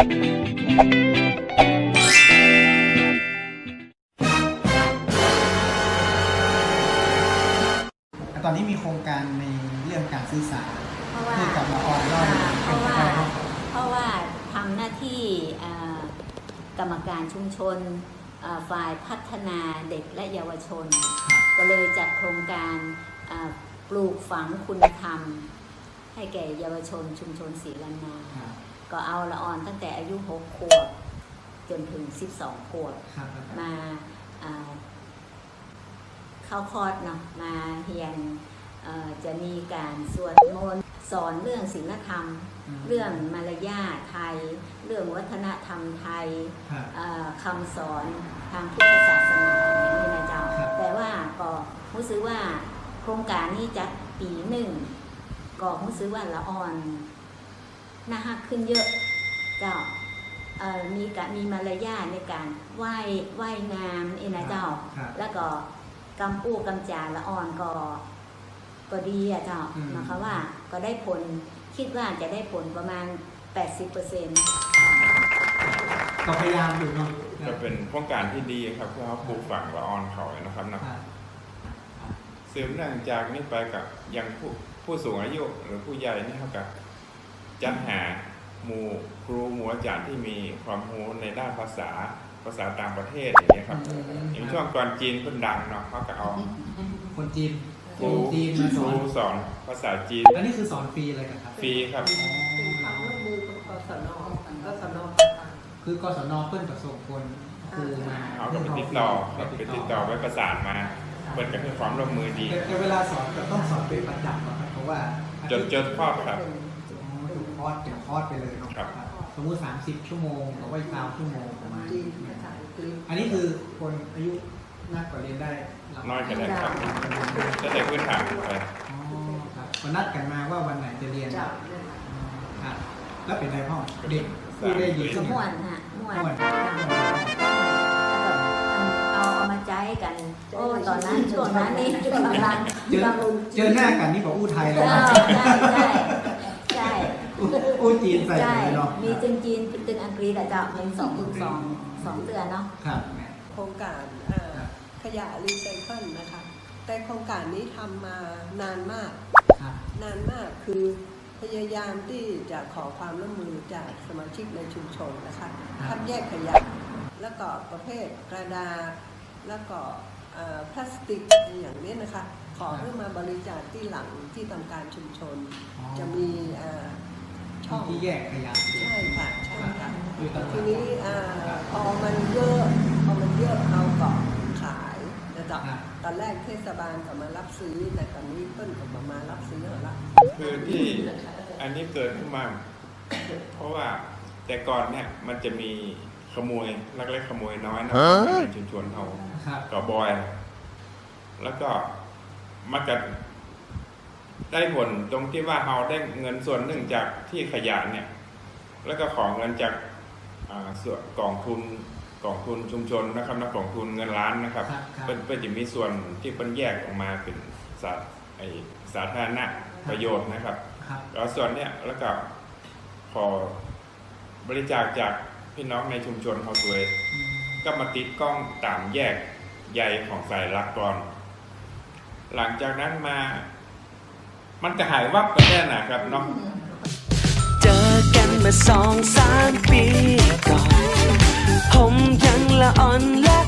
ตอนนี้มีโครงการในเรื่องการสื่อสารเพราะว่าให้กับละออนเล่าอ่าเพเป็นราะไปว่าได้ครับเพราะว่าทำหน้าที่อ่ากรรมการชุมชนอ่าฝ่ายพัฒนาเด็กและเยาวชนครับก็เลยจัดโครงการอ่าปลูกฝังคุณธรรม ให้แก่เยาวชนชุมชนศรีลันนาครับก็เอาละออนตั้งแต่อายุ6ขวบจนถึง12ขวบครับมาอ่าเข้าคอร์สเนาะมาเรียนเอ่อจะมีการสวดมนต์สอนเรื่องศีลธรรมมเรื่องมารยาทไทย เรื่องวัฒนธรรมไทยครับเอ่อคำสอนทางพุทธศาสนานี่นะเจ้าครับแต่ว่าก็รู้สึกว่าโครงการนี้จัดปีหนึ่ง ก็รู้สึกว่าละอ่อนน่าฮักขึ้นเยอะเจ้าเอ่อมีการมีมารยาทในการไหว้ไหว้งามเองนะเจ้าครับแล้วก็กำปูกำจาละอ่อนก็ก็ดีอะเจ้าอืมนะคะว่าก็ได้ผลคิดว่าจะได้ผลประมาณ 80%เปอร์เซ็นต์ก็พยายามอยู่เนาะก็เป็นโครงการที่ดีครับเพื่อเขาปลูกฝังละออนเขานะครับนะครับสืบเนื่องจากนี้ไปกับยังผู้ ผู้สูงอายุหรือผู้ใหญ่นี่เท่ากับจัดหาหมู่ครูหมู่อาจารย์ที่มีความรู้ในด้านภาษาภาษาต่างประเทศอย่างนี้ยครับอืมอย่างช่วงก่อนจีนเพิ่นดังเนาะเขาก็เอาคนจีนครูจีนมาสคอรูนสอนภาษาจีนแล้วนี่คือสอนฟรีเลยครับฟรีครับอ๋อเป็นความร่วมมือของกศนกศนคือกศนเพิ่นกับส่งคนครูมาเขาก็ไปติดต่อครับไปติดต่อไปประสานมาเปิดกันให้ความร่วมมือดีแต่แต่เวลาสอนก็ต้องสอนเป็นประจำอะครับเพ ราะว่าจดจดข้อครับอ๋อถูกคอร์สเป็นคอร์สไปเลยเนาะครับสมมุติ 30 ชั่วโมงหรือว่าสามชั่วโมงประมาณจีนี้นภาษาอังกฤษอันนี้คือคนอายุมากกว่าเรียนได้หลักน้อยแค่ไหนครับจะได้พื้นฐานไปอ๋อครับก็นัดกันมาว่าวันไหนจะเรียนเจ้าอ๋อครับแล้วเป็นไรพ่อเด็กพูดได้ดีสขึ้นม่วนฮะม่วนม่วน โอ้ตอนนั้นช่วงนั้นนี่กำลังเจอกำลังเจอหน้ากันนี่บอกอู้ไทยเลยใช่นะใช่ใช่ใช่อู้อู้จีนใส่ใช่เลยเนาะมีจึงจีนจึงอังกฤษอะเจ้าเป็นสองสองสองเตือนเนาะครับโครงการเอ่อขยะรีไซเคิลนะคะ แต่โครงการนี้ทำมานานมากครับนานมากคือพยายามที่จะขอความร่วมมือจากสมาชิกในชุมชนนะคะคัดแยกขยะ แล้วก็ประเภทกระดาษแล้วก็เอ่อ พลาสติกอย่างนี้นะคะ ขอเพื่อมาบริจาคที่หลังที่ทำการชุมชนอ๋อจะมีเอ่อช่องที่แยกขยะใช่ค่ะใช่ค่ะอยู่ตลาดทีนี้อ่าพอมันเยอะพอมันเยอะเอาก็ขายนะจ๊ะครับตอนแรกเทศบาลก็มารับซื้อแต่ตอนนี้เพิ่นก็มามารับซื้อแล้วละคือที่อันนี้เกิดขึ้นมาเพราะว่าแต่ก่อนเนี่ยมันจะมี ขโมยลักเล็กขโมยน้อยนะในชุมชนเขาครับก็บอย แล้วก็มากันได้ผลตรงที่ว่าเราได้เงินส่วนหนึ่งจากที่ขยะเนี่ย แล้วก็ของเงินจากอ่าส่วนกองทุนกองทุนชุมชนนะครับนะกองทุนเงินล้านนะครับครับครับเป็นเป็นจะมีส่วนที่เป็นแยกออกมาเป็นสาไอสาธารณประโยชน์นะครับครับแล้วส่วนเนี้ยแล้วก็พอบริจาคจาก พี่น้องในชุมชนเขาด้วยก็มาติดกล้องตามแยกใยของสายลักก่อน หลังจากนั้นมา มันก็หายวับไปแน่นะครับเนาะเจอกันมาสองสามปีก่อน ผมยังละอ่อนและ